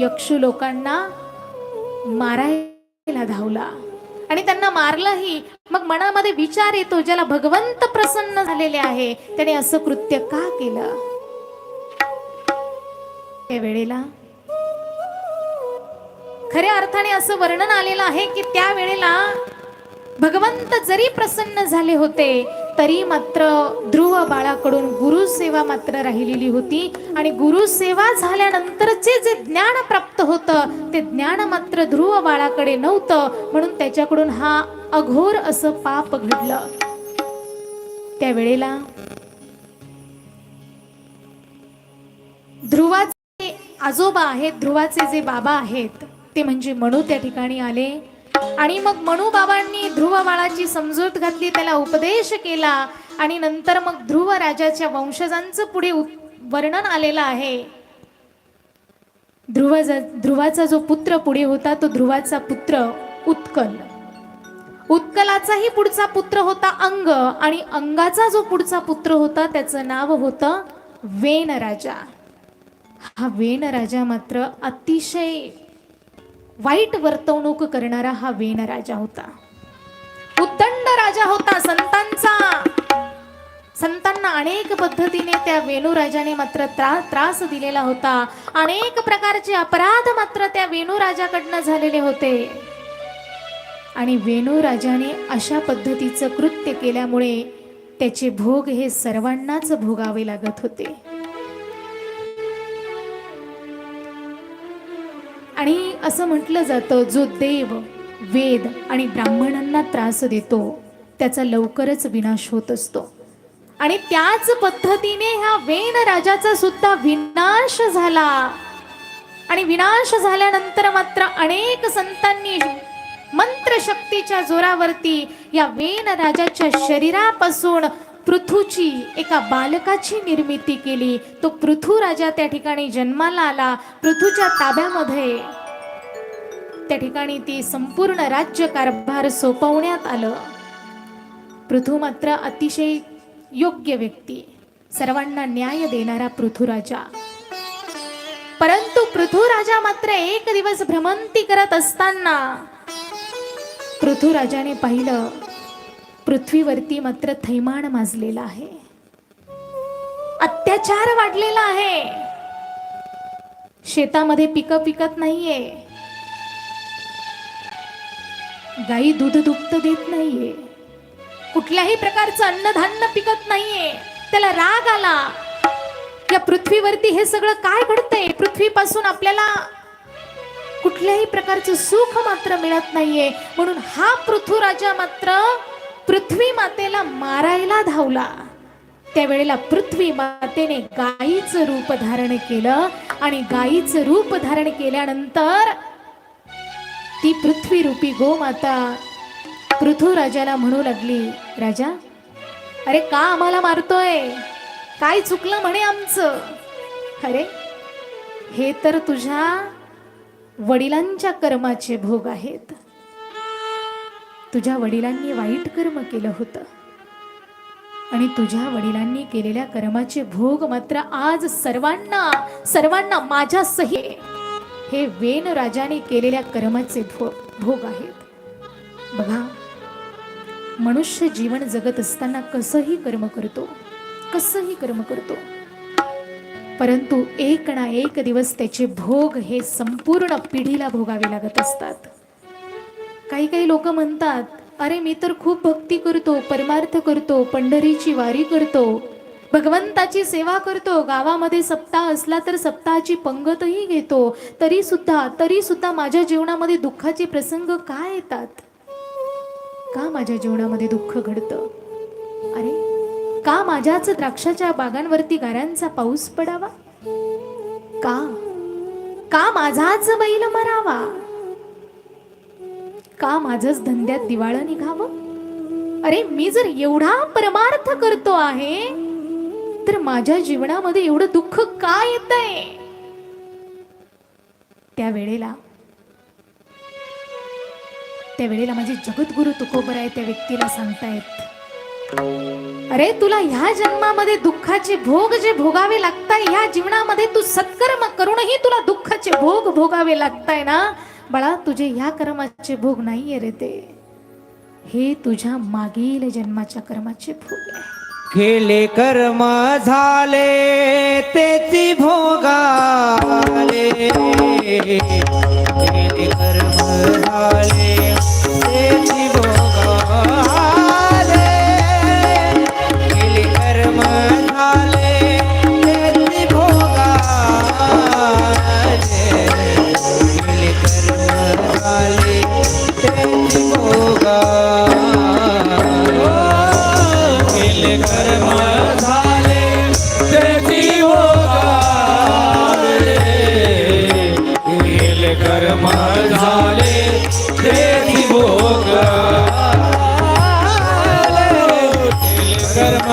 यक्षू लोकांना मारायला धावला. आणि त्यांना मारलंही. मग मनामध्ये विचार येतो ज्याला भगवंत प्रसन्न झालेले आहे त्याने असं कृत्य का केलं? त्या वेळेला खऱ्या अर्थाने असं वर्णन आलेलं आहे की त्या वेळेला भगवंत जरी प्रसन्न झाले होते तरी मात्र ध्रुव बाळाकडून गुरुसेवा मात्र राहिलेली होती. आणि गुरुसेवा झाल्यानंतरचे जे ज्ञान प्राप्त होतं ते ज्ञान मात्र ध्रुव बाळाकडे नव्हतं. म्हणून त्याच्याकडून हा अघोर असं पाप घडलं. त्या वेळेला ध्रुवाचे आजोबा आहेत ध्रुवाचे जे बाबा आहेत ते म्हणजे मनू त्या ठिकाणी आले. आणि मग म्हणू बाबांनी ध्रुव बाळाची समजूत घातली त्याला उपदेश केला आणि नंतर मग ध्रुव राजाच्या वंशजांचं पुढे वर्णन आलेलं आहे. ध्रुव ध्रुवाचा जो पुत्र पुढे होता तो ध्रुवाचा पुत्र उत्कल. उत्कलाचाही पुढचा पुत्र होता अंग आणि अंगाचा जो पुढचा पुत्र होता त्याचं नाव होतं वेन राजा हा वेन राजा मात्र अतिशय वाईट वर्तवणूक करणारा हा वेण राजा होता. उद्दंड राजा होता संतांचा. संतांना अनेक पद्धतीने त्या वेणू राजाने मात्र त्रा- त्रास दिलेला होता. अनेक प्रकारचे अपराध मात्र त्या वेणू राजाकडनं झालेले होते. आणि वेणू राजाने अशा पद्धतीचं कृत्य केल्यामुळे त्याचे भोग हे सर्वांनाच भोगावे लागत होते. आणि असं म्हटलं जातं जो देव वेद आणि ब्राह्मणांना त्रास देतो त्याचा लवकरच विनाश होत असतो. आणि त्याच पद्धतीने ह्या वेन राजाचा सुद्धा विनाश झाला. आणि विनाश झाल्यानंतर मात्र अनेक संतांनी मंत्रशक्तीच्या जोरावरती या वेन राजाच्या शरीरापासून पृथूची एका बालकाची निर्मिती केली. तो पृथू राजा त्या ठिकाणी जन्माला आला. पृथूच्या ताब्यामध्ये त्या ठिकाणी ती संपूर्ण राज्य कारभार सोपवण्यात आलं. पृथू मात्र अतिशय योग्य व्यक्ती. सर्वांना न्याय देणारा पृथुराजा परंतु पृथुराजा मात्र एक दिवस भ्रमंती करत असताना पृथुराजाने पाहिलं पृथ्वीवरती मात्र थैमान माजलेला आहे. अत्याचार वाढलेला आहे. शेतामध्ये पिकं पिकत नाहीये. गाई दूध दुभत देत नाहीये. कुठल्याही प्रकारचं अन्नधान्य पिकत नाहीये. त्याला राग आला. या पृथ्वीवरती हे सगळं काय घडतंय? पृथ्वीपासून आपल्याला कुठल्याही प्रकारचं सुख मात्र मिळत नाहीये. म्हणून हा पृथ्वीराजा मात्र पृथ्वी मातेला मारायला धावला. त्यावेळेला पृथ्वी मातेने गायीचं रूप धारण केलं आणि गायीचं रूप धारण केल्यानंतर ती पृथ्वी रूपी गोमाता राजाला म्हणू लागली राजा अरे का आम्हाला मारतोय? काय चुकलं म्हणे आमचं? अरे हे तर तुझ्या वडिलांच्या कर्माचे भोग आहेत. तुझ्या वडिलांनी वाईट कर्म केलं होतं. आणि तुझ्या वडिलांनी केलेल्या कर्माचे भोग मात्र आज सर्वांना सर्वांना माझ्या सही. हे वेन राजाने केलेल्या कर्माचे भोग भोग आहेत. बघा मनुष्य जीवन जगत असताना कसंही कर्म करतो कसंही कर्म करतो. परंतु एक ना एक दिवस त्याचे भोग हे संपूर्ण पिढीला भोगावे लागत असतात. काही काही लोक म्हणतात अरे मी तर खूप भक्ती करतो परमार्थ करतो पंढरीची वारी करतो. भगवंताची सेवा करतो गावामध्ये सप्ताह असला तर सप्ताहाची पंगतही घेतो. तरी सुद्धा तरी सुद्धा माझ्या जीवनामध्ये दुःखाचे प्रसंग का येतात? का माझ्या जीवनामध्ये दुःख घडतं? अरे का माझ्याच द्राक्षाच्या बागांवरती गाऱ्यांचा पाऊस पडावा? का? का माझाच बैल मरावा? का माझंच धंद्यात दिवाळं निघावं? अरे मी जर एवढा परमार्थ करतो आहे तर माझ्या जीवनामध्ये एवढं दुःख का येत आहे त्या वेळेला त्या वेळेला माझे जगद्गुरु तुकोबर आहे त्या व्यक्तीला सांगतायत अरे तुला ह्या जन्मामध्ये दुःखाचे भोग जे भोगावे लागताय ह्या जीवनामध्ये तू सत्कर्म करूनही तुला दुःखाचे भोग भोगावे लागताय ना? बाळा तुझे ह्या कर्माचे भोग नाहीये रे ते. हे तुझ्या मागील जन्माच्या कर्माचे भोग आहे. केले कर्म झाले तेची भोगाले केले कर्म कर्म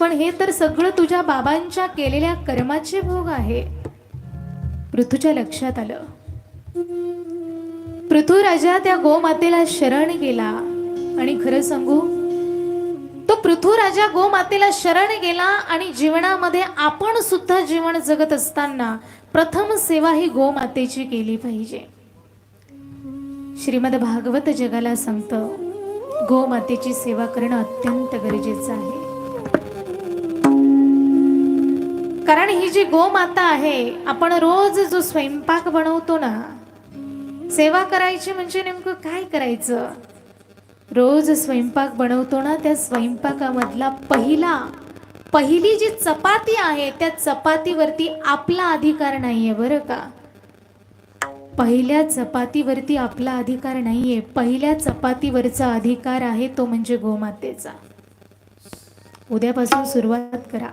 पण हे तर सगळं तुझ्या बाबांच्या केलेल्या कर्माचे भोग आहे. पृथूच्या लक्षात आलं. पृथ्वीराजा त्या गोमातेला शरण गेला. आणि खरं सांगू तो पृथ्वीराजा गोमातेला शरण गेला आणि जीवनामध्ये आपण सुद्धा जीवन जगत असताना प्रथम सेवा ही गोमातेची केली पाहिजे. श्रीमद भागवत जगाला सांगतं गोमातेची सेवा करणं अत्यंत गरजेचं आहे. कारण ही जी गोमाता आहे आपण रोज जो स्वयंपाक बनवतो ना सेवा करायची म्हणजे नेमकं काय करायचं? रोज स्वयंपाक बनवतो ना त्या स्वयंपाकामधला पहिला पहिली जी चपाती आहे त्या चपातीवरती आपला अधिकार नाहीये बरं का? पहिल्या चपातीवरती आपला अधिकार नाहीये. पहिल्या चपातीवरचा अधिकार आहे तो म्हणजे गोमातेचा. उद्यापासून सुरुवात करा.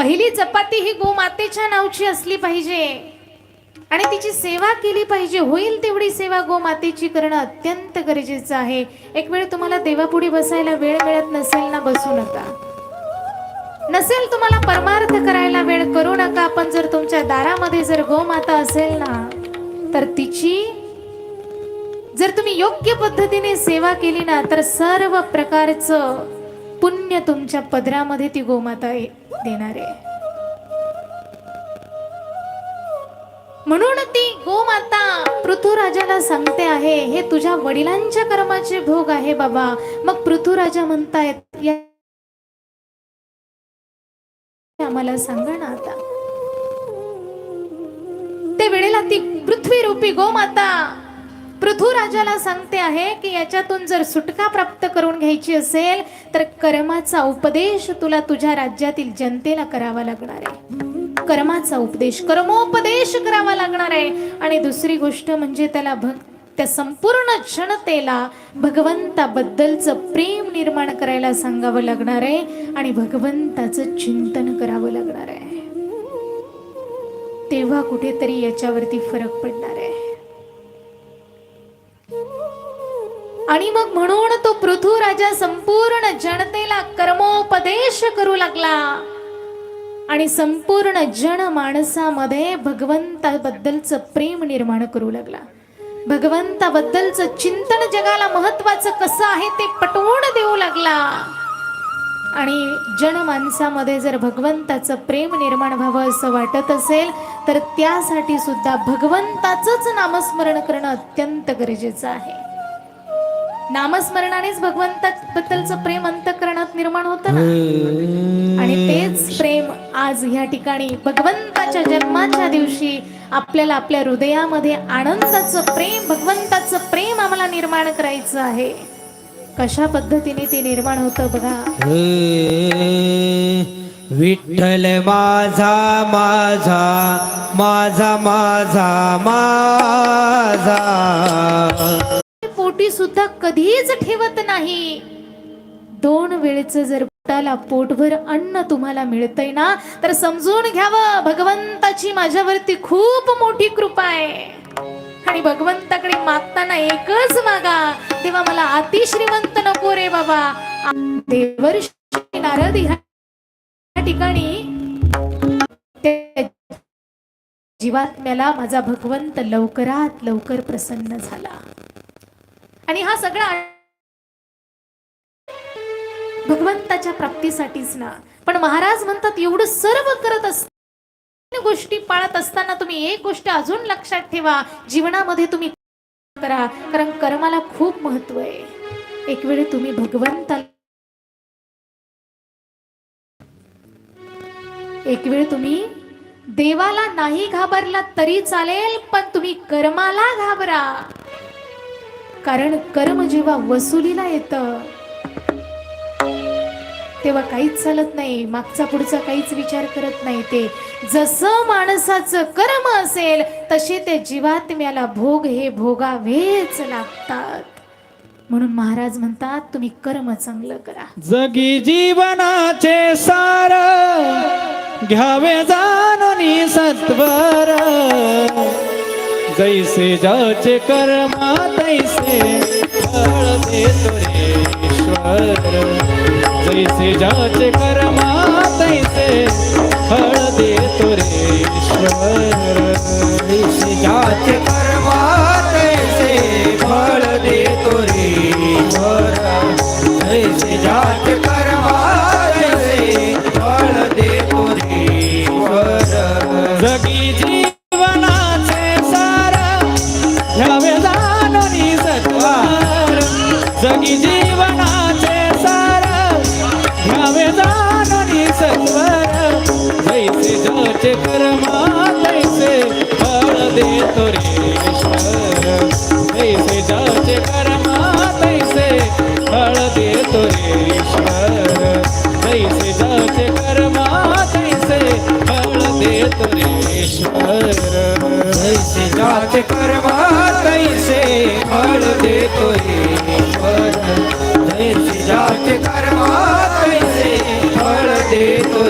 पहिली चपाती ही गोमातेच्या नावची असली पाहिजे. आणि तिची सेवा केली पाहिजे. होईल तेवढी सेवा गोमातेची करणं अत्यंत गरजेचं आहे. एक वेळ तुम्हाला देवापुढे बसायला वेळ मिळत नसेल ना बसू नका. नसेल तुम्हाला परमार्थ करायला वेळ करू नका. पण जर तुमच्या दारामध्ये जर गोमाता असेल ना तर तिची जर तुम्ही योग्य पद्धतीने सेवा केली ना तर सर्व प्रकारचं पुण्य तुमच्या पदरामध्ये ती गोमाता ये- देणार आहे. म्हणून ती गोमाता पृथ्वीराजाला सांगते आहे हे तुझ्या वडिलांच्या कर्माचे भोग आहे बाबा. मग पृथ्वीराजा म्हणतायत आम्हाला सांगा ना आता. ते वेळेला ती पृथ्वी रूपी गोमाता पृथ्वीराजाला सांगते आहे की याच्यातून जर सुटका प्राप्त करून घ्यायची असेल तर कर्माचा उपदेश तुला तुझ्या राज्यातील जनतेला करावा लागणार आहे. कर्माचा उपदेश कर्मोपदेश करावा लागणार आहे. आणि दुसरी गोष्ट म्हणजे त्याला भक्त त्या संपूर्ण जनतेला भगवंताबद्दलचं प्रेम निर्माण करायला सांगावं लागणार आहे आणि भगवंताचं चिंतन करावं लागणार आहे. तेव्हा कुठेतरी याच्यावरती फरक पडणार आहे. आणि मग म्हणून तो पृथ्वी राजा संपूर्ण जनतेला कर्मोपदेश करू लागला. आणि संपूर्ण जन माणसामध्ये भगवंताबद्दलचं प्रेम निर्माण करू लागला. भगवंताबद्दलचं चिंतन जगाला महत्वाचं कसं आहे ते पटवून देऊ लागला. आणि जन माणसामध्ये जर भगवंताचं प्रेम निर्माण व्हावं असं वाटत असेल तर त्यासाठी सुद्धा भगवंताचंच नामस्मरण करणं अत्यंत गरजेचं आहे. नामस्मरणानेच भगवंताबद्दलचं प्रेम अंतकरणात निर्माण होतं ना? आणि तेच प्रेम आज ह्या ठिकाणी भगवंताच्या जन्माच्या दिवशी आपल्याला आपल्या हृदयामध्ये आनंदाचं प्रेम भगवंताचं प्रेम आम्हाला निर्माण करायचं आहे. कशा पद्धतीने ते निर्माण होतं बघा. विठ्ठल माझा माझा माझा माझा माझा. पोटी सुद्धा कधीच ठेवत नाही. दोन वेळेच जर पोटाला पोटभर अन्न तुम्हाला मिळतंय ना तर समजून घ्यावं. भगवंताची माझ्यावरती खूप मोठी कृपा आहे. आणि भगवंताकडे मागताना एकच मागा. तेव्हा मला अतिश्रीमंत नको रे बाबा. देवर नारद ह्या ठिकाणी जीवात्म्याला माझा भगवंत लवकरात लवकर प्रसन्न झाला. आणि हा सगळा भगवंताच्या प्राप्तीसाठीच ना. पण महाराज म्हणतात एवढं सर्व करत अस गोष्टी पाळत असताना तुम्ही एक गोष्ट अजून लक्षात ठेवा. जीवनामध्ये तुम्ही करा. कारण कर्माला खूप महत्त्व आहे. एक वेळ तुम्ही भगवंताला एक वेळ तुम्ही देवाला नाही घाबरला तरी चालेल पण तुम्ही कर्माला घाबरा. कारण कर्म जेव्हा वसुलीला येतं तेव्हा काहीच चालत नाही मागचा पुढचा काहीच विचार करत नाही. ते जसं माणसाचं कर्म असेल तसे ते जीवात्म्याला भोग हे भोगावेच लागतात. म्हणून महाराज म्हणतात तुम्ही कर्म चांगलं करा. जगी जीवनाचे सार घ्यावे जाणून सत्वर. जैसे जाचे कर्मा तैसे फळ देतो रे ईश्वर। जैसे जाचे कर्मा तैसे फळ देतो रे ईश्वर। हात करवा कैसे फळ देतो रे ईश्वर. जैसे जाचे फळ देतो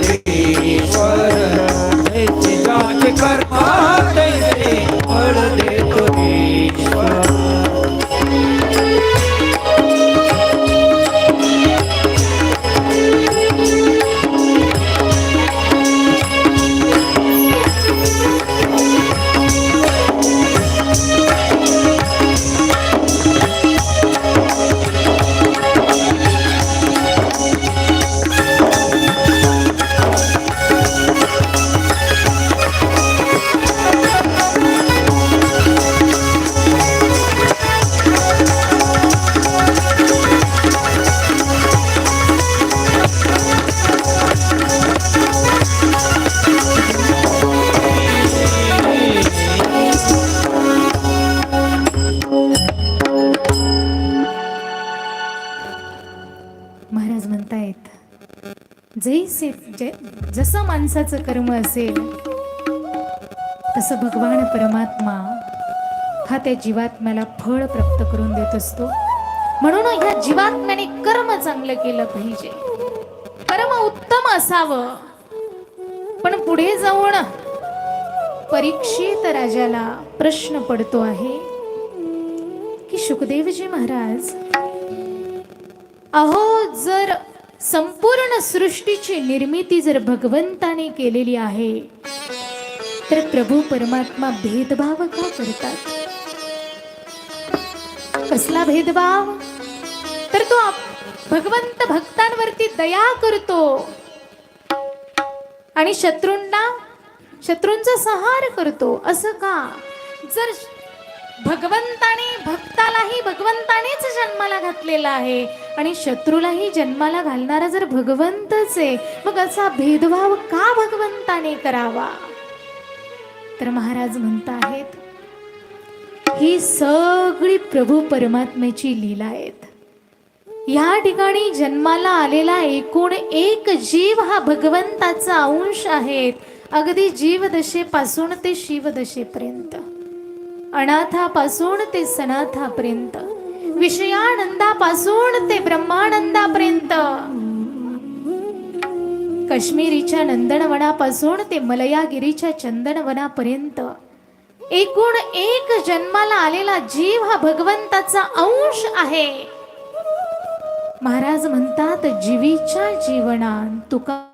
जैसे जे जसं माणसाचं कर्म असेल तसं भगवान परमात्मा हा त्या जीवात्म्याला फळ प्राप्त करून देत असतो. म्हणून ह्या जीवात्म्याने कर्म चांगलं केलं पाहिजे. कर्म उत्तम असावं. पण पुढे जाऊन परीक्षित राजाला प्रश्न पडतो आहे की शुकदेवजी महाराज अहो जर संपूर्ण सृष्टीची निर्मिती जर भगवंताने केलेली आहे तर प्रभू परमात्मा भेदभाव का करतात? कसला भेदभाव? तर तो आप- भगवंत भक्तांवरती दया करतो. आणि शत्रूंना शत्रूंचा संहार करतो असं का? जर भगवंताने भक्तालाही भगवंतानेच जन्माला घातलेला आहे आणि शत्रूलाही जन्माला घालणारा जर भगवंतच आहे मग असा भेदभाव का भगवंताने करावा? तर महाराज म्हणत आहेत ही सगळी प्रभू परमात्म्याची लीला आहेत. या ठिकाणी जन्माला आलेला एकूण एक जीव हा भगवंताचा अंश आहेत. अगदी जीवदशेपासून ते शिवदशेपर्यंत. अनाथापासून ते सनाथापर्यंत. विषयानंदापासून ते ब्रह्मानंदापर्यंत. काश्मीरीच्या नंदनवनापासून ते मलयागिरीच्या चंदनवनापर्यंत. एकूण एक जन्माला आलेला जीव हा भगवंताचा अंश आहे. महाराज म्हणतात जीवीच्या जीवनात तुका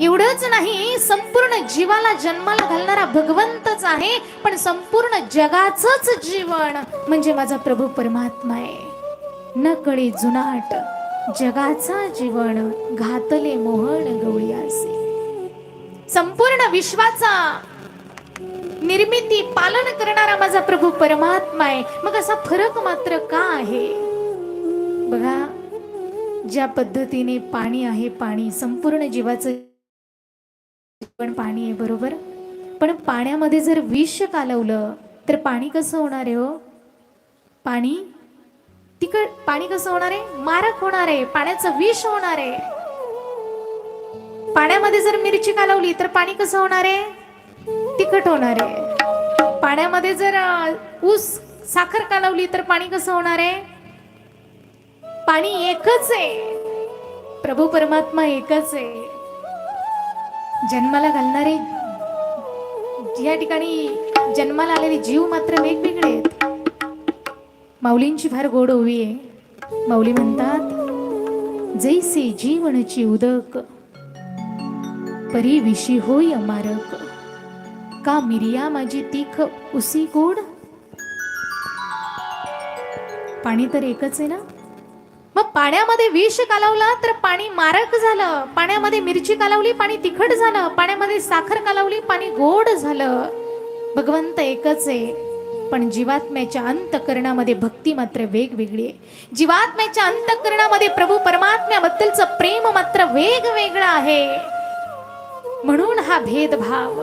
एवढंच नाही संपूर्ण जीवाला जन्माला घालणारा भगवंतच आहे पण संपूर्ण जगाचंच जीवन म्हणजे माझा प्रभू परमात्मा आहे. न कळी जुनाट जगाचा जीवन घातले मोहन गवळी असे संपूर्ण विश्वाचा निर्मिती पालन करणारा माझा प्रभू परमात्मा आहे. मग असा फरक मात्र का आहे? बघा ज्या पद्धतीने पाणी आहे पाणी संपूर्ण जीवाचं पण पाणी आहे बरोबर? पण पाण्यामध्ये जर विष कालवलं तर पाणी कसं होणार आहे हो? पाणी? तिकड पाणी कसं होणार आहे? मारक होणार आहे पाण्याचं विष होणार आहे. पाण्यामध्ये जर मिरची कालवली तर पाणी कसं होणार आहे? तिखट होणार आहे. पाण्यामध्ये जर ऊस साखर कालवली तर पाणी कसं होणार आहे? पाणी एकच आहे. प्रभू परमात्मा एकच आहे. जन्माला घालणारे. या ठिकाणी जन्माला आलेले जीव मात्र वेगवेगळे आहेत. माऊलींची फार गोड ओवी आहे. माऊली म्हणतात जैसे जीवनची उदक परी विशी होय मारक का मिरिया माझी तीख उसी गोड? पाणी तर एकच आहे ना? मग पाण्यामध्ये विष कालवला तर पाणी मारक झालं. पाण्यामध्ये मिरची कालवली पाणी तिखट झालं. पाण्यामध्ये साखर कालवली पाणी गोड झालं. भगवंत एकच आहे. पण जीवात्म्याच्या अंतकरणामध्ये भक्ती मात्र वेगवेगळी आहे. जीवात्म्याच्या अंतकरणामध्ये प्रभू परमात्म्याबद्दलचं प्रेम मात्र वेगवेगळं आहे. म्हणून हा भेदभाव.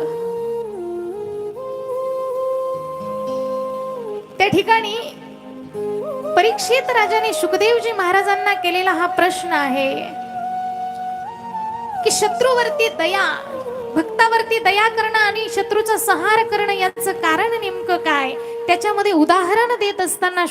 त्या ठिकाणी परीक्षित राजाने सुखदेवजी महाराजांना केलेला हा प्रश्न आहे की शत्रूवरती दया भक्तावरती दया करणं आणि शत्रूचा संहार करणं याचं कारण नेमकं काय? त्याच्यामध्ये उदाहरण देत असताना